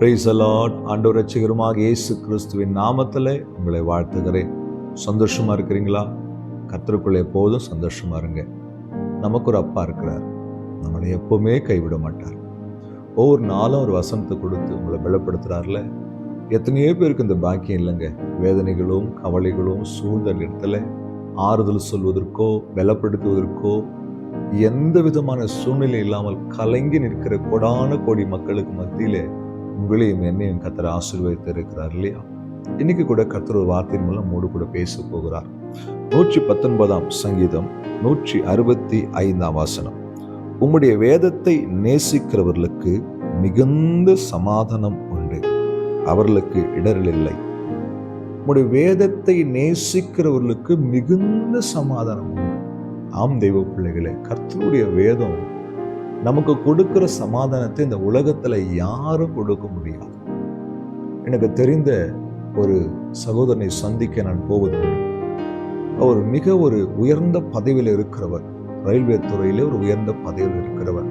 Price allot ஆண்டவர் ரட்சகருமாக இயேசு கிறிஸ்துவின் நாமத்தில் உங்களை வாழ்த்துகிறேன். சந்தோஷமாக இருக்கிறீங்களா? கத்தருக்குள்ள எப்போதும் சந்தோஷமாக இருங்க. நமக்கு ஒரு அப்பா இருக்கிறார். நம்மளை எப்போவுமே கைவிட மாட்டார். ஒவ்வொரு நாளும் ஒரு வசனத்தை கொடுத்து உங்களை பலப்படுத்துகிறார்ல எத்தனையோ பேருக்கு இந்த பாக்கியம் இல்லைங்க. வேதனைகளும் கவலைகளும் சூழ்ந்த இடத்துல ஆறுதல் சொல்வதற்கோ பலப்படுத்துவதற்கோ எந்த விதமான சூழ்நிலை இல்லாமல் கலங்கி நிற்கிற கொடான கோடி மக்களுக்கு மத்தியிலே உங்களையும் என்னையும் கத்தர் ஆசீர்வதித்து இருக்கிறார் இல்லையா? இன்னைக்கு கூட கத்தர் ஒரு வார்த்தையின் மூலம் மூடு கூட பேச போகிறார். நூற்றி பத்தொன்பதாம் சங்கீதம் நூற்றி அறுபத்தி ஐந்தாம் வாசனம். உம்முடைய வேதத்தை நேசிக்கிறவர்களுக்கு மிகுந்த சமாதானம் உண்டு. அவர்களுக்கு இடரல் இல்லை. உம்முடைய வேதத்தை நேசிக்கிறவர்களுக்கு மிகுந்த சமாதானம் உண்டு. ஆம் தெய்வ பிள்ளைகளே கர்த்தருடைய வேதம் நமக்கு கொடுக்குற சமாதானத்தை இந்த உலகத்தில் யாரும் கொடுக்க முடியாது. எனக்கு தெரிந்த ஒரு சகோதரனை சந்திக்க நான் போவது அவர் மிக ஒரு உயர்ந்த பதவியில் இருக்கிறவர். ரயில்வே துறையிலே ஒரு உயர்ந்த பதவியில் இருக்கிறவர்.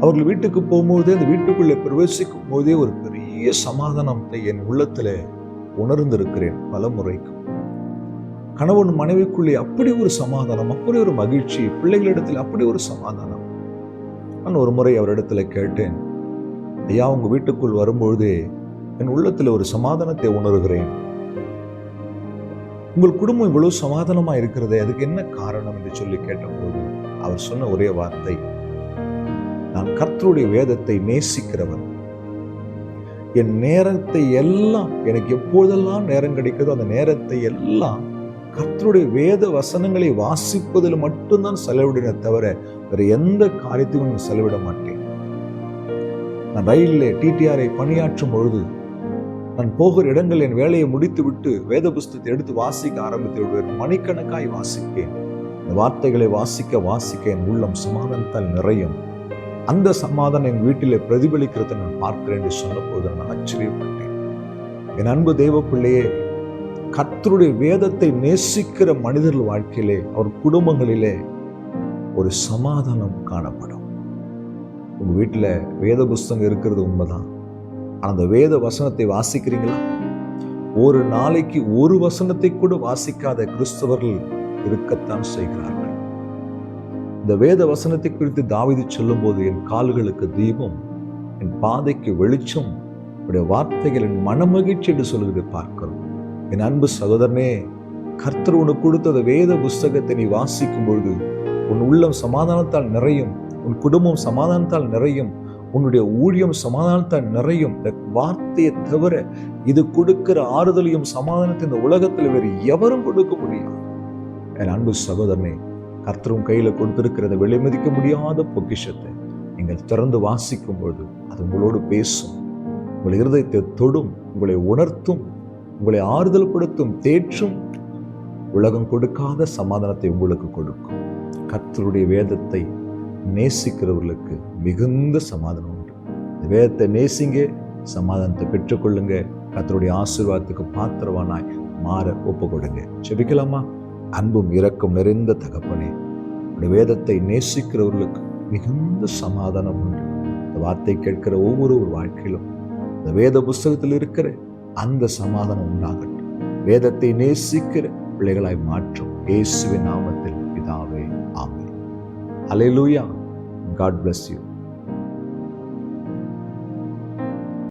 அவர்கள் வீட்டுக்கு போகும்போதே அந்த வீட்டுக்குள்ளே பிரவேசிக்கும் போதே ஒரு பெரிய சமாதானத்தை என் உள்ளத்தில் உணர்ந்திருக்கிறேன் பல முறைக்கும். கணவன் மனைவிக்குள்ளே அப்படி ஒரு சமாதானம் அப்படி ஒரு மகிழ்ச்சி பிள்ளைகளிடத்தில் அப்படி ஒரு சமாதானம் நான் ஒரு முறை அவரிடத்துல கேட்டேன் ஐயா உங்க வீட்டுக்குள் வரும்பொழுதே என் உள்ளத்தில் ஒரு சமாதானத்தை உணர்கிறேன். உங்கள் குடும்பம் இவ்வளவு சமாதானமா இருக்கிறதே அதுக்கு என்ன காரணம்? என்று சொல்லி கேட்டபோது அவர் சொன்ன ஒரே வார்த்தை நான் கர்த்தருடைய வேதத்தை நேசிக்கிறவன். என் நேரத்தை எல்லாம் எனக்கு எப்பொழுதெல்லாம் நேரம் கிடைக்குதோ அந்த நேரத்தை எல்லாம் கர்த்தருடைய வேத வசனங்களை வாசிப்பதில் மட்டும்தான் செலவிடுனே தவிர வேற எந்த காரியத்தையும் நான் செலவிட மாட்டேன். நான் ரயிலில் டிடிஆரை பணியாற்றும் பொழுது நான் போகிற இடங்கள் என் வேலையை முடித்து விட்டு வேத புஸ்தத்தை எடுத்து வாசிக்க ஆரம்பித்து விடுவேன். மணிக்கணக்காய் வாசிப்பேன். இந்த வார்த்தைகளை வாசிக்க வாசிக்க என் உள்ளம் சமாதானத்தால் நிறையும். அந்த சமாதானம் என் வீட்டிலே பிரதிபலிக்கிறத நான் பார்க்கிறேன் என்று சொன்னபோது நான் ஆச்சரியப்பட்டேன். என் அன்பு தெய்வ பிள்ளையே கர்த்தருடைய வேதத்தை நேசிக்கிற மனிதர்கள் வாழ்க்கையிலே அவர் குடும்பங்களிலே ஒரு சமாதானம் காணப்படும். உங்கள் வீட்டில் வேத புஸ்தகம் இருக்கிறது உண்மைதான். அந்த வேத வசனத்தை வாசிக்கிறீங்களா? ஒரு நாளைக்கு ஒரு வசனத்தை கூட வாசிக்காத கிறிஸ்தவர்கள் இருக்கத்தான் செய்கிறார்கள். இந்த வேத வசனத்தை குறித்து தாவிதி சொல்லும்போது என் கால்களுக்கு தீபம் என் பாதைக்கு வெளிச்சம் உடைய வார்த்தைகள் என் மனமகிழ்ச்சி என்று சொல்வதை பார்க்கிறோம். என் அன்பு சகோதரனே கர்த்தர் உனக்கு கொடுத்த வேத புஸ்தகத்தை நீ வாசிக்கும் பொழுது உன் உள்ளம் சமாதானத்தால் நிறையும் உன் குடும்பம் சமாதானத்தால் நிறையும் உன்னுடைய ஊழியம் சமாதானத்தால் நிறையும். இந்த வார்த்தையை தவிர இது கொடுக்கிற ஆறுதலையும் சமாதானத்தை இந்த உலகத்தில் வேறு எவரும் கொடுக்க முடியும் என் அன்பு சகோதரனே கர்த்தரும் கையில் கொடுத்திருக்கிறத விலைமதிக்க விலை மதிக்க முடியாத பொக்கிஷத்தை நீங்கள் திறந்து வாசிக்கும் பொழுது அது உங்களோடு பேசும். உங்கள் இருதயத்தை தொடும் உங்களை உணர்த்தும் உங்களை ஆறுதல் படுத்தும் தேற்றும் உலகம் கொடுக்காத சமாதானத்தை உங்களுக்கு கொடுக்கும். கர்த்தருடைய வேதத்தை நேசிக்கிறவர்களுக்கு மிகுந்த சமாதானம் உண்டு. இந்த வேதத்தை நேசிங்க சமாதானத்தை பெற்றுக்கொள்ளுங்க. கர்த்தருடைய ஆசீர்வாதத்துக்கு பாத்திரவானாய் மாற ஒப்பு கொடுங்க செபிக்கலாமா அன்பும் இரக்கம் நிறைந்த தகப்பனே உடைய வேதத்தை நேசிக்கிறவர்களுக்கு மிகுந்த சமாதானம் உண்டு. இந்த வார்த்தை கேட்கிற ஒவ்வொரு ஒரு வாழ்க்கையிலும் இந்த வேத புஸ்தகத்தில் இருக்கிற அந்த சமாதானம் உண்டாகட்டும். வேதத்தை நேசிக்கிற பிள்ளைகளாய் மாற்றும் இயேசுவின் நாமத்தில் பிதாவே ஆமே அலையிலூயா காட் பிளஸ் யூ